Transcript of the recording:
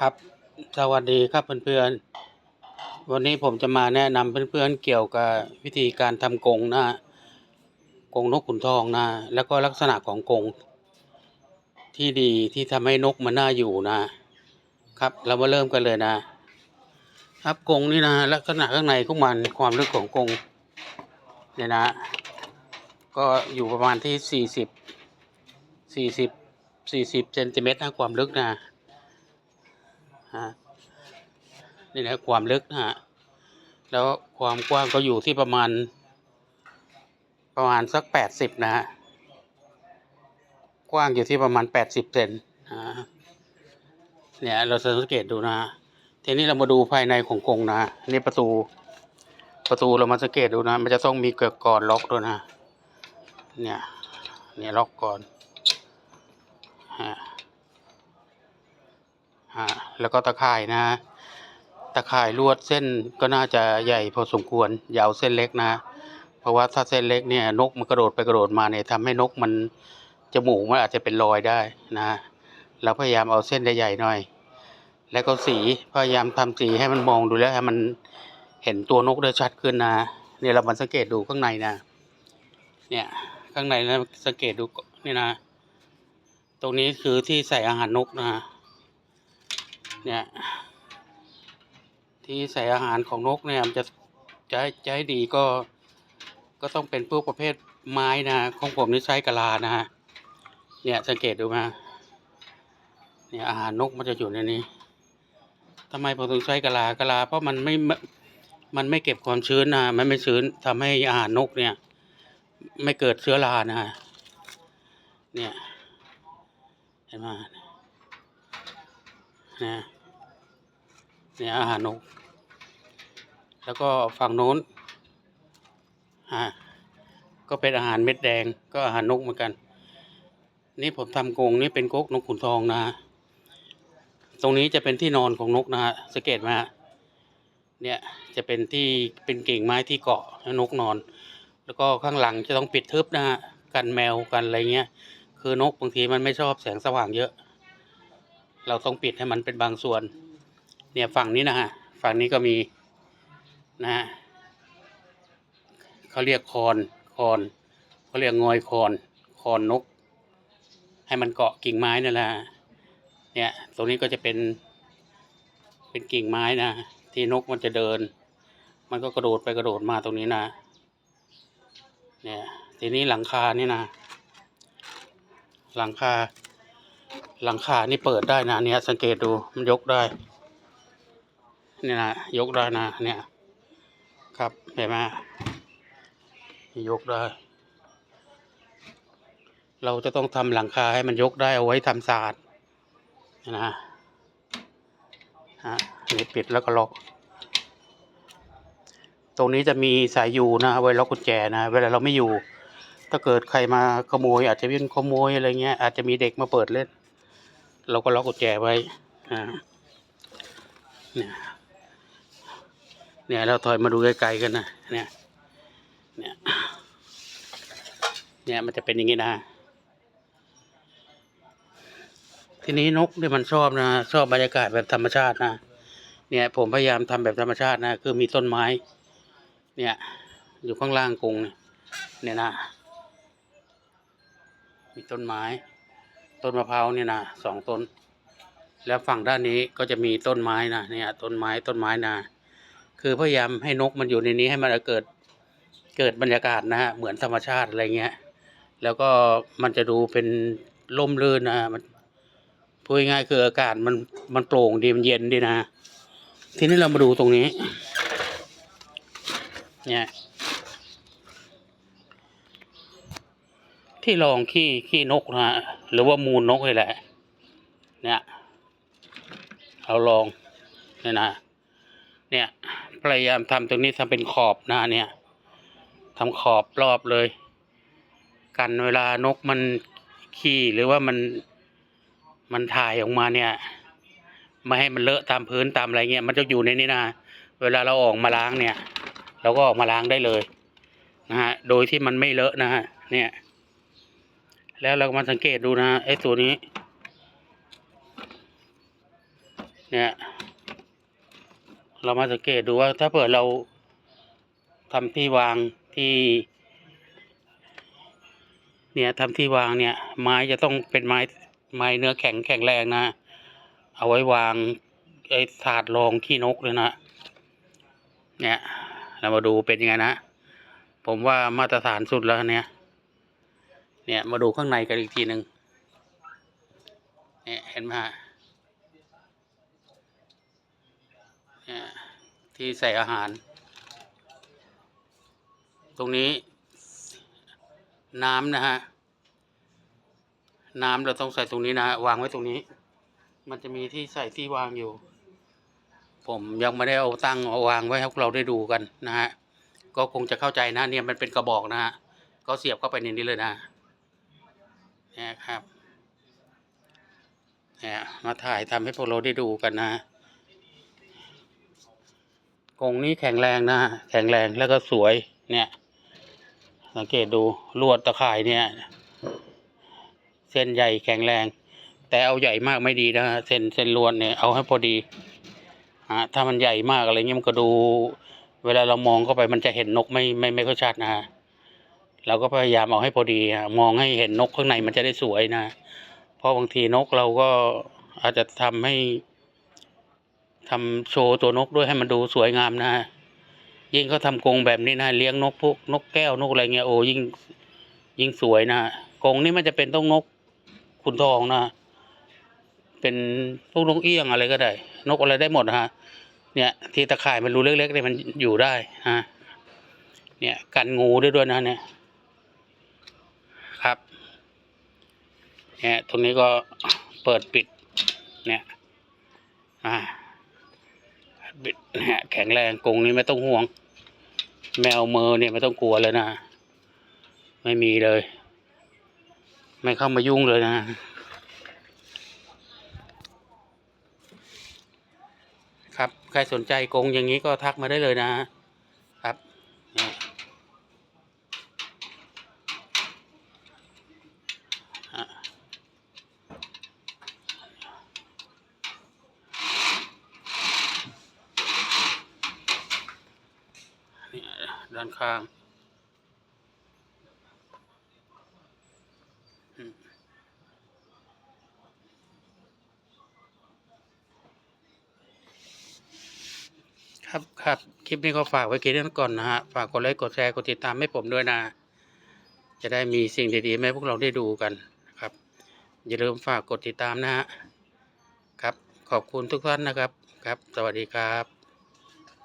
ครับ สวัสดีครับเพื่อนๆ วันนี้ผมจะมาแนะนำเพื่อนๆเกี่ยวกับวิธีการทำกรงนะฮะกรงนกขุนทองนะแล้วก็ลักษณะของกรงที่ดีที่ทำให้นกมันน่าอยู่นะ ครับ เรามาเริ่มกันเลยนะ ครับกรงนี่นะลักษณะข้างในของมันความลึกของกรงเนี่ยนะ ก็อยู่ประมาณที่สี่สิบสี่สิบสี่สิบเซนติเมตรนะความลึกนะ ฮะนี่นะความลึกนะฮะแล้วความกว้างก็อยู่ที่ประมาณ ประมาณสักแปดสิบนะฮะกว้างอยู่ที่ประมาณแปดสิบเซนนะฮะเนี่ยเราสังเกตดูนะฮะทีนี้เรามาดูภายในของกรงนะนี่ประตูประตูเรามาสังเกตดูนะ มันจะต้องมีเกิดก่อนล็อกด้วยนะ เนี่ย เนี่ยล็อกก่อนฮะ ฮะแล้วก็ตะข่ายนะ ตะข่ายลวดเส้นก็น่าจะใหญ่พอสมควรยาเอาเส้นเล็กนะ เพราะว่าถ้าเส้นเล็กเนี่ยนกมันกระโดดไปกระโดดมาเนี่ยทำให้นกมันจมูกมันอาจจะเป็นรอยได้นะเราพยายามเอาเส้นใหญ่ๆหน่อย แล้วก็สีพยายามทำสีให้มันมองดูแล้วให้มันเห็นตัวนกได้ชัดขึ้นนะเนี่ยเรามาสังเกตดูข้างในนะ เนี่ยข้างในนะสังเกตดูนี่นะ ตรงนี้คือที่ใส่อาหารนกนะ เนี่ย ที่ใส่อาหารของนกเนี่ยมันจะจะให้จะให้ดีก็ ก็ต้องเป็นพวกประเภทไม้นะของผมนี่ใช้กะลานะฮะเนี่ยสังเกตดูมาเนี่ยอาหารนกมันจะอยู่ในนี้ทำไมผมถึงใช้กะลากะลา เพราะมันไม่มันไม่เก็บความชื้นนะมันไม่ชื้นทำให้อาหารนกเนี่ย ไม่เกิดเชื้อรานะฮะเนี่ยเห็นไหม นะเนี่ยอาหารนก แล้วก็ฝั่งโน้นฮะก็เป็นอาหารเม็ดแดงก็อาหารนกเหมือนกัน นี่ผมทำกรงนี่เป็นกกนกขุนทองนะ ตรงนี้จะเป็นที่นอนของนกนะฮะสังเกตไหมฮะเนี่ยจะเป็นที่เป็นกิ่งไม้ที่เกาะให้นกนอน แล้วก็ข้างหลังจะต้องปิดทึบนะฮะกันแมวกันอะไรเงี้ยคือนกบางทีมันไม่ชอบแสงสว่างเยอะ เราต้องปิดให้มันเป็นบางส่วน เนี่ยฝั่งนี้นะฮะ ฝั่งนี้ก็มีนะฮะเขาเรียกคอนคอนเขาเรียกงอยคอนคอนนก ให้มันเกาะกิ่งไม้นั่นแหละเนี่ยตรงนี้ก็จะเป็น เป็นกิ่งไม้นะที่นกมันจะเดิน มันก็กระโดดไปกระโดดมาตรงนี้นะเนี่ยทีนี้หลังคานี่นะหลังคา หลังคานี่เปิดได้นะเนี่ยสังเกตดูมันยกได้เนี่ยนะยกได้นะเนี่ยครับเห็นไหมยกได้ เราจะต้องทำหลังคาให้มันยกได้เอาไว้ทำศาสตร์นะฮะนี่ปิดแล้วก็ล็อก ตรงนี้จะมีสายอยู่นะไว้ล็อกกุญแจนะเวลาเราไม่อยู่ ถ้าเกิดใครมาขโมย อาจจะเป็นขโมยอะไรเงี้ยอาจจะมีเด็กมาเปิดเล่น เราก็ล็อกกุญแจไว้อ่าเนี่ยเนี่ยเราถอยมาดูไกลๆกันนะเนี่ยเนี่ยเนี่ยมันจะเป็นอย่างนี้นะ ทีนี้นกเนี่ยมันชอบนะ ชอบบรรยากาศแบบธรรมชาตินะเนี่ยผมพยายามทำแบบธรรมชาตินะคือมีต้นไม้ เนี่ยอยู่ข้างล่างกรงเนี่ยนะ มีต้นไม้ ต้นมะพร้าวเนี่ยนะสองต้น แล้วฝั่งด้านนี้ก็จะมีต้นไม้นะเนี่ยต้นไม้ต้นไม้นะคือพยายามให้นกมันอยู่ในนี้ให้มันเกิดเกิดบรรยากาศนะฮะเหมือนธรรมชาติอะไรเงี้ย แล้วก็มันจะดูเป็นร่มรื่นนะมันพูดง่ายคืออากาศมันมันโปร่งดีมันเย็นดีนะ ทีนี้เรามาดูตรงนี้ เนี่ย ที่รองขี้ขี้นกนะฮะหรือว่ามูลนกนี่แหละ เนี่ยเราลองเนี่ยนะ เนี่ยพยายามทำตรงนี้ทำเป็นขอบนะเนี่ยทำขอบรอบเลย กันเวลานกมันขี้หรือว่ามันมันถ่ายออกมาเนี่ยไม่ให้มันเลอะตามพื้นตามอะไรเงี้ยมันจะอยู่ในนี้นะเวลาเราออกมาล้างเนี่ย เราก็ออกมาล้างได้เลยนะฮะโดยที่มันไม่เลอะนะฮะเนี่ย แล้วเราก็มาสังเกตดูนะไอ้ตัวนี้ เนี่ย เรามาสังเกตดูว่าถ้าเผื่อเราทำที่วางที่ เนี่ยทำที่วางเนี่ย ไม้จะต้องเป็นไม้ไม้เนื้อแข็งแข็งแรงนะ เอาไว้วางไอ้ถาดรองขี้นกเลยนะ เนี่ย เรามาดูเป็นยังไงนะ ผมว่ามาตรฐานสุดแล้วเนี่ย เนี่ยมาดูข้างในกันอีกทีหนึ่งเนี่ยเห็นไหมฮะเนี่ยที่ใส่อาหาร ตรงนี้น้ำนะฮะน้ำเราต้องใส่ตรงนี้นะฮะวางไว้ตรงนี้ มันจะมีที่ใส่ที่วางอยู่ ผมยังไม่ได้เอาตั้งเอาวางไว้ให้พวกเราได้ดูกันนะฮะก็คงจะเข้าใจนะเนี่ยมันเป็นกระบอกนะฮะก็เสียบเข้าไปในนี้เลยนะ เนี่ยครับ เนี่ยมาถ่ายทำให้พวกเราได้ดูกันนะกรงนี้แข็งแรงนะ แข็งแรงแล้วก็สวย เนี่ย สังเกตดูลวดตะข่ายเนี่ย เส้นใหญ่แข็งแรง แต่เอาใหญ่มากไม่ดีนะเส้นเส้นลวดเนี่ยเอาให้พอดีฮะถ้ามันใหญ่มากอะไรเงี้ยมันก็ดู เวลาเรามองเข้าไปมันจะเห็นนกไม่ไม่ไม่ค่อยชัดนะฮะ เราก็พยายามเอาให้พอดีฮะมองให้เห็นนกข้างในมันจะได้สวยนะ เพราะบางทีนกเราก็อาจจะทำให้ทำโชว์ตัวนกด้วยให้มันดูสวยงามนะฮะยิ่งเขาทำกรงแบบนี้นะเลี้ยงนกพวกนกแก้วนกอะไรเงี้ยโอ้ยิ่งยิ่งสวยนะฮะกรงนี้มันจะเป็นต้องนกขุนทองนะเป็นพวกนกเอี้ยงอะไรก็ได้ นกอะไรได้หมดนะฮะเนี่ย ที่ตะข่ายมันรูเล็กๆเนี่ยมันอยู่ได้ฮะเนี่ยกันงูได้ด้วยนะเนี่ย ครับ เนี่ยตรงนี้ก็เปิดปิดเนี่ยอ่าปิดเนี่ยแข็งแรงกรงนี้ไม่ต้องห่วง แมวเมอเนี่ยไม่ต้องกลัวเลยนะ ไม่มีเลย ไม่เข้ามายุ่งเลยนะครับใครสนใจกรงอย่างนี้ก็ทักมาได้เลยนะ ครับนี่อะนี่ ด้านข้างครับครับ คลิปนี้ก็ฝากไว้แค่นี้ก่อนนะฮะ ฝากกดไลค์ กดแชร์ กดติดตามให้ผมด้วยนะ จะได้มีสิ่งดีๆให้พวกเราได้ดูกันนะครับ อย่าลืมฝากกดติดตามนะฮะ ครับ ขอบคุณทุกท่านนะครับ ครับ สวัสดีครับ